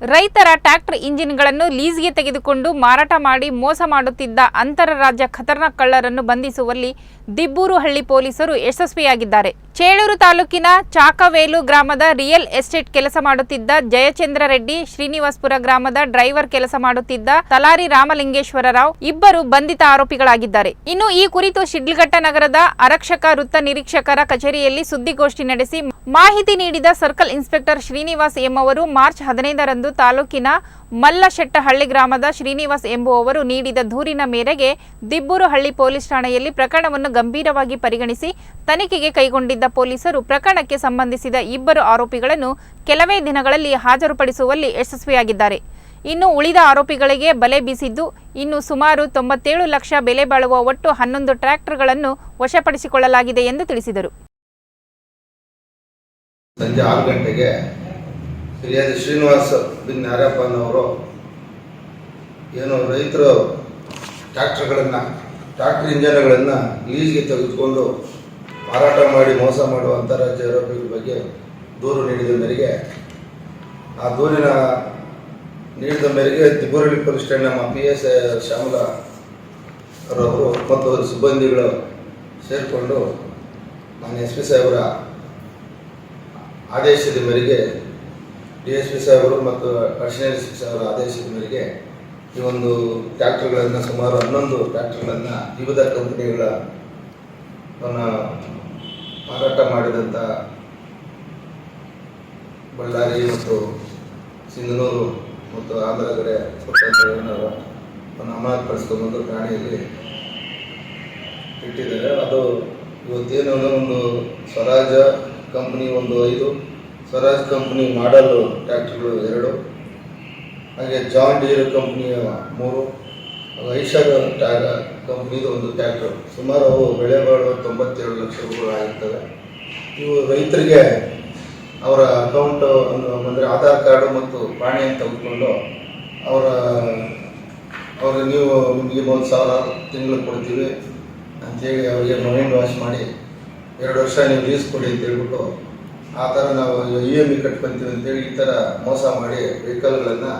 ರೈತರ ಟ್ರ್ಯಾಕ್ಟರ್ ಇಂಜಿನ್ಗಳನ್ನು ಲೀಸ್ಗೆ ತೆಗೆದುಕೊಂಡು ಮಾರಾಟ ಮಾಡಿ ಮೋಸ ಮಾಡುತ್ತಿದ್ದ ಅಂತರರಾಜ್ಯ ಖತರ್ನಾಕ್ ಕಳ್ಳರನ್ನು ಬಂಧಿಸುವಲ್ಲಿ ದಿಬ್ಬೂರುಹಳ್ಳಿ ಪೊಲೀಸರು ಯಶಸ್ವಿಯಾಗಿದ್ದಾರೆ. ಚೇಳೂರು ತಾಲೂಕಿನ ಚಾಕವೇಲು ಗ್ರಾಮದ ರಿಯಲ್ ಎಸ್ಟೇಟ್ ಕೆಲಸ ಮಾಡುತ್ತಿದ್ದ ಜಯಚಂದ್ರ ರೆಡ್ಡಿ, ಶ್ರೀನಿವಾಸ್ಪುರ ಗ್ರಾಮದ ಡ್ರೈವರ್ ಕೆಲಸ ಮಾಡುತ್ತಿದ್ದ ತಲಾರಿ ರಾಮಲಿಂಗೇಶ್ವರ ರಾವ್ ಇಬ್ಬರು ಬಂಧಿತ ಆರೋಪಿಗಳಾಗಿದ್ದಾರೆ. ಇನ್ನು ಈ ಕುರಿತು ಶಿಡ್ಲಘಟ್ಟ ನಗರದ ಆರಕ್ಷಕ ವೃತ್ತ ನಿರೀಕ್ಷಕರ ಕಚೇರಿಯಲ್ಲಿ ಸುದ್ದಿಗೋಷ್ಠಿ ನಡೆಸಿ ಮಾಹಿತಿ ನೀಡಿದ ಸರ್ಕಲ್ ಇನ್ಸ್ಪೆಕ್ಟರ್ ಶ್ರೀನಿವಾಸ್ ಎಂಬುವರು ಮಾರ್ಚ್ ಹದಿನೈದರಂದು ತಾಲೂಕಿನ ಮಲ್ಲಶೆಟ್ಟಹಳ್ಳಿ ಗ್ರಾಮದ ಶ್ರೀನಿವಾಸ್ ಎಂಬುವವರು ನೀಡಿದ ದೂರಿನ ಮೇರೆಗೆ ದಿಬ್ಬೂರುಹಳ್ಳಿ ಪೊಲೀಸ್ ಠಾಣೆಯಲ್ಲಿ ಪ್ರಕರಣವನ್ನು ಗಂಭೀರವಾಗಿ ಪರಿಗಣಿಸಿ ತನಿಖೆಗೆ ಕೈಗೊಂಡಿದ್ದ ಪೊಲೀಸರು ಪ್ರಕರಣಕ್ಕೆ ಸಂಬಂಧಿಸಿದ ಇಬ್ಬರು ಆರೋಪಿಗಳನ್ನು ಕೆಲವೇ ದಿನಗಳಲ್ಲಿ ಹಾಜರುಪಡಿಸುವಲ್ಲಿ ಯಶಸ್ವಿಯಾಗಿದ್ದಾರೆ. ಇನ್ನು ಉಳಿದ ಆರೋಪಿಗಳಿಗೆ ಬಲೆ ಬೀಸಿದ್ದು, ಇನ್ನು ಸುಮಾರು ತೊಂಬತ್ತೇಳು ಲಕ್ಷ ಬೆಲೆ ಬಾಳುವ ಒಟ್ಟು ಹನ್ನೊಂದು ಟ್ರ್ಯಾಕ್ಟರ್ಗಳನ್ನು ವಶಪಡಿಸಿಕೊಳ್ಳಲಾಗಿದೆ ಎಂದು ತಿಳಿಸಿದರು. ಸಂಜೆ ಆರು ಗಂಟೆಗೆ ಫಿರ್ಯಾದಿ ಶ್ರೀನಿವಾಸ್ ಬಿನ್ ನಾರ್ಯಪ್ಪನವರು ಏನು ರೈತರು ಟ್ರ್ಯಾಕ್ಟರ್ಗಳನ್ನು, ಟ್ರ್ಯಾಕ್ಟರ್ ಇಂಜನ್ಗಳನ್ನು ಲೀಸ್ಗೆ ತೆಗೆದುಕೊಂಡು ಮಾರಾಟ ಮಾಡಿ ಮೋಸ ಮಾಡುವ ಅಂತಾರಾಜ್ಯ ಆರೋಪಿಗಳ ಬಗ್ಗೆ ದೂರು ನೀಡಿದ ಮೇರೆಗೆ, ಆ ದೂರಿನ ನೀಡಿದ ಮೇರೆಗೆ ತಿಬ್ಬೂರಳ್ಳಿ ಪೊಲೀಸ್ ಠಾಣೆ ನಮ್ಮ ಪಿ ಎಸ್ ಶ್ಯಾಮಲ ರವರು ಮತ್ತು ಸಿಬ್ಬಂದಿಗಳು ಸೇರಿಕೊಂಡು ನಾನು ಎಸ್ ಪಿ ಸಾಹೇಬರ ಆದೇಶದ ಮೇರೆಗೆ ಡಿ ಎಸ್ ಪಿ ಸಾಹೇಬರು ಮತ್ತು ಅಡಿಷನಲ್ ಎಸ್ ಪಿ ಸಾಹೇಬರ ಆದೇಶದ ಮೇರೆಗೆ ಈ ಒಂದು ಟ್ರ್ಯಾಕ್ಟರ್ಗಳನ್ನು ಸುಮಾರು ಹನ್ನೊಂದು ಟ್ರ್ಯಾಕ್ಟರ್ಗಳನ್ನು ವಿವಿಧ ಕಂಪನಿಗಳ ಮಾರಾಟ ಮಾಡಿದಂಥ ಬಳ್ಳಾರಿ ಮತ್ತು ಸಿಂಧನೂರು ಮತ್ತು ಆಂಧ್ರ ಕಡೆ ಅಮಾನತುಪಡಿಸ್ಕೊಂಡ್ಬಂದು ಪ್ರಾಣಿಯಲ್ಲಿ ಇಟ್ಟಿದ್ದಾರೆ. ಅದು ಇವತ್ತೇನು ಅಂದರೆ ಒಂದು ಸ್ವರಾಜ ಕಂಪ್ನಿ ಒಂದು ಐದು, ಸ್ವರಾಜ್ ಕಂಪ್ನಿ ಮಾಡಲು ಟ್ರ್ಯಾಕ್ಟರ್ಗಳು ಎರಡು, ಹಾಗೆ ಜಾನ್ ಡೀರ್ ಕಂಪ್ನಿಯ ಮೂರು ಐಷರ್ ಟ್ಯಾಗ ಕಂಪ್ನಿದು ಒಂದು ಟ್ಯಾಕ್ಟ್ರು ಸುಮಾರು ಅವು ಬೆಳೆ ಬಾಳುವ ತೊಂಬತ್ತೇಳು ಲಕ್ಷ ರೂಪಾಯಿ ಆಗಿರ್ತವೆ ಇವು ರೈತರಿಗೆ ಅವರ ಅಕೌಂಟ್ ಅಂದರೆ ಆಧಾರ್ ಕಾರ್ಡು ಮತ್ತು ಪಾಣಿಯನ್ನು ತೆಗೆದುಕೊಂಡು ಅವರ, ಅವ್ರಿಗೆ ನೀವು ನಿಮಗೆ ಒಂದು ಸಾವಿರ ತಿಂಗಳು ಕೊಡ್ತೀವಿ ಅಂತೇಳಿ ಅವರಿಗೆ ಮೈಂಡ್ ವಾಶ್ ಮಾಡಿ ಎರಡು ವರ್ಷ ನೀವು ಲೀಸ್ ಕೊಡಿ ಅಂತ ಹೇಳ್ಬಿಟ್ಟು ಆ ಥರ ನಾವು ಇ ಎಂ ಇ ಕಟ್ಕೊಂತೀವಿ ಅಂತೇಳಿ ಈ ಥರ ಮೋಸ ಮಾಡಿ ವೆಹಿಕಲ್ಗಳನ್ನು